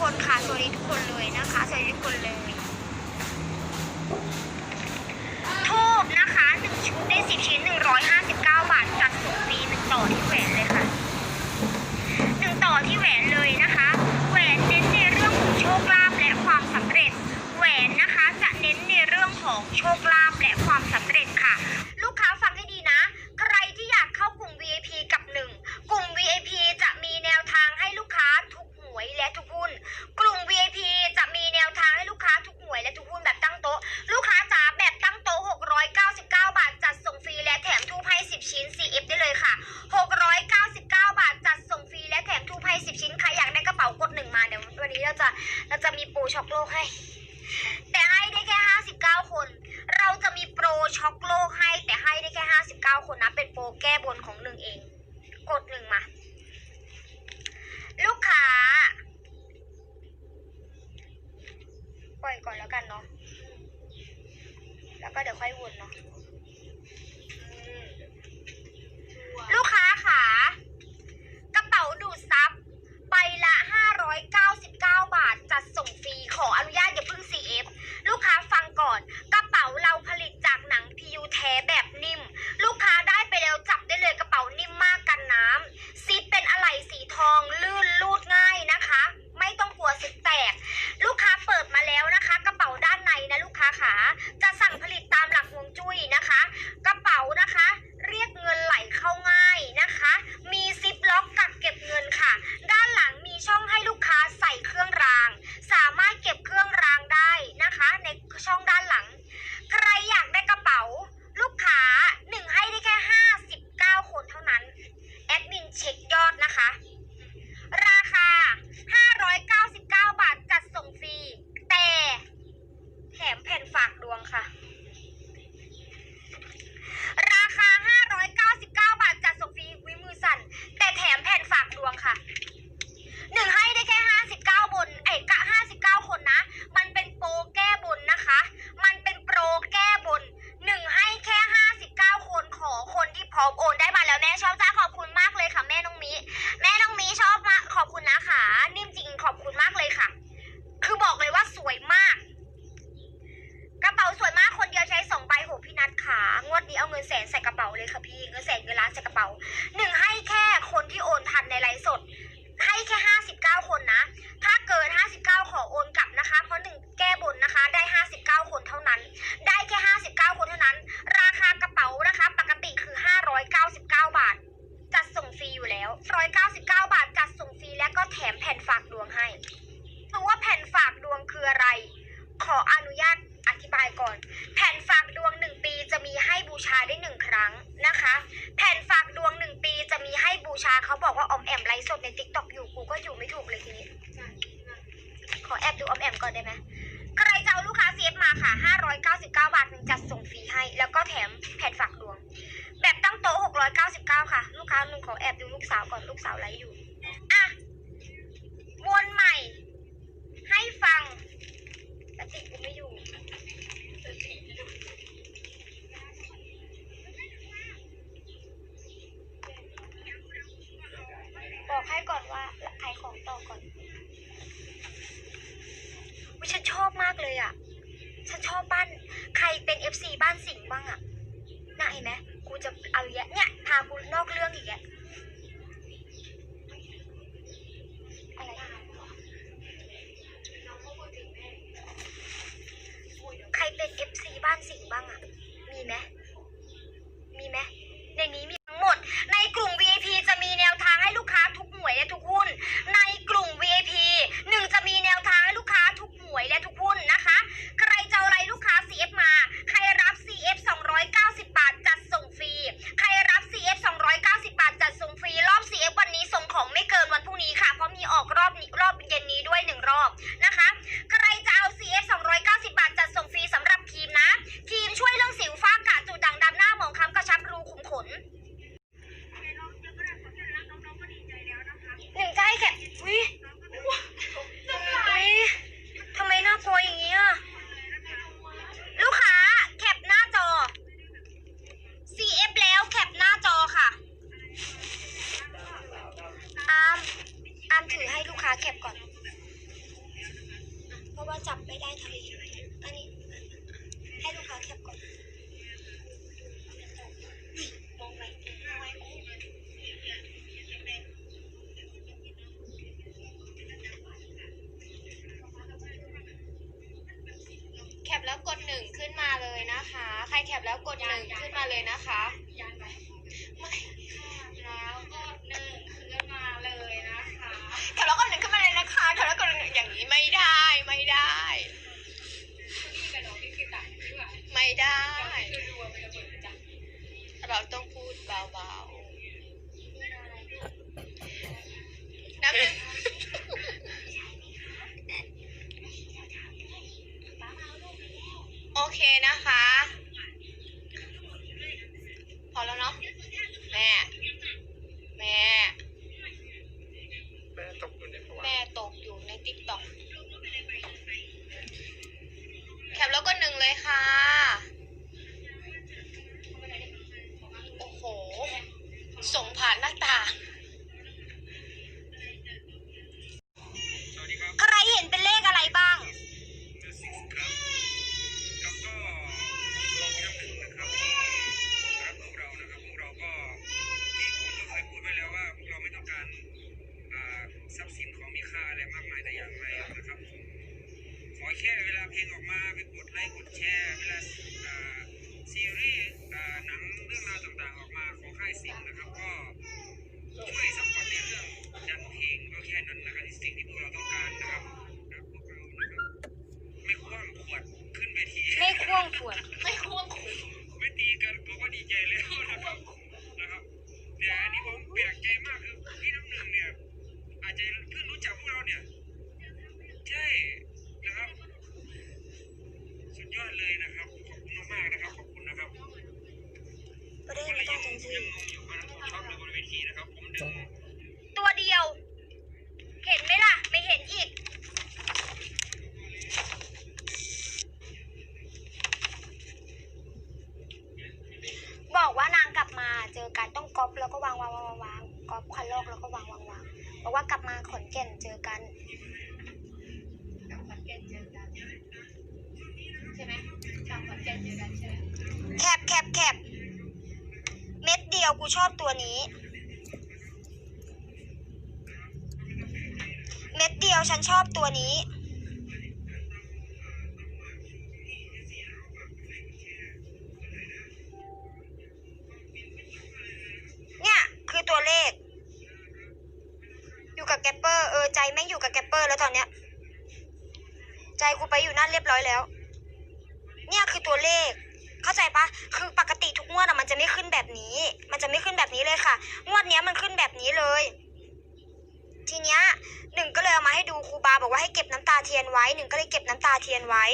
คนค่ะสวัสดีทุกคนเลยนะคะสวัสดีทุกคนเลย แล้วก็เดี๋ยวค่อยวนเนาะ นในไลฟ์สด ให้แค่ห้าสิบเก้าคนนะ ถ้าเกินห้าสิบเก้าขอโอนกลับนะคะ เพราะหนึ่งแก้บนนะคะ ได้ห้าสิบเก้าคนเท่านั้น ได้แค่ห้าสิบเก้า ขอแอบดูออมแอมก่อนได้ไหมใครจะเอาลูกค้าเซฟมาค่ะ 599 บาทหนึ่งจัดส่งฟรีให้ แล้วก็แถมแผ่นฝากดวง แบบตั้งโต๊ะ 699 ค่ะ ลูกค้าหนึ่งขอแอบดูลูกสาวก่อน ลูกสาวไลฟ์อยู่ อะ วนใหม่ เป็นเอฟซีบ้านสิงห์บ้างอะน่าเห็นไหมกูจะเอาอย่าเนี่ยพากูนอกเรื่องอีกอะ แล้วกดหนึ่งขึ้นมาเลยนะคะ ว่าแค่เวลาเพลงออกมาไปกดไลค์กดแชร์เวลาซีรีส์หนังเรื่องราวต่างๆ ออกมาของค่ายสิงนะครับ ก็ช่วยซัพพอร์ตในเรื่องดันเพลงก็แค่นั้นนะครับสิ่งที่พวกเราต้องการ แคบแคบเม็ดเดียวกูชอบตัวนี้ เม็ดเดียวฉันชอบตัวนี้ เนี่ยคือตัวเลข อยู่กับแกปเปอร์เออใจไม่อยู่กับแกปเปอร์แล้วตอนเนี้ย ใจกูไปอยู่นั่นเรียบร้อยแล้ว เนี่ยคือตัวเลข จะไม่ขึ้นแบบนี้ มันจะไม่ขึ้นแบบนี้เลยค่ะ งวดนี้มันขึ้นแบบนี้เลย ทีเนี้ยหนึ่งก็เลยเอามาให้ดูครูบาบอกว่าให้เก็บน้ำตาเทียนไว้หนึ่งก็เลยเก็บน้ำตาเทียนไว้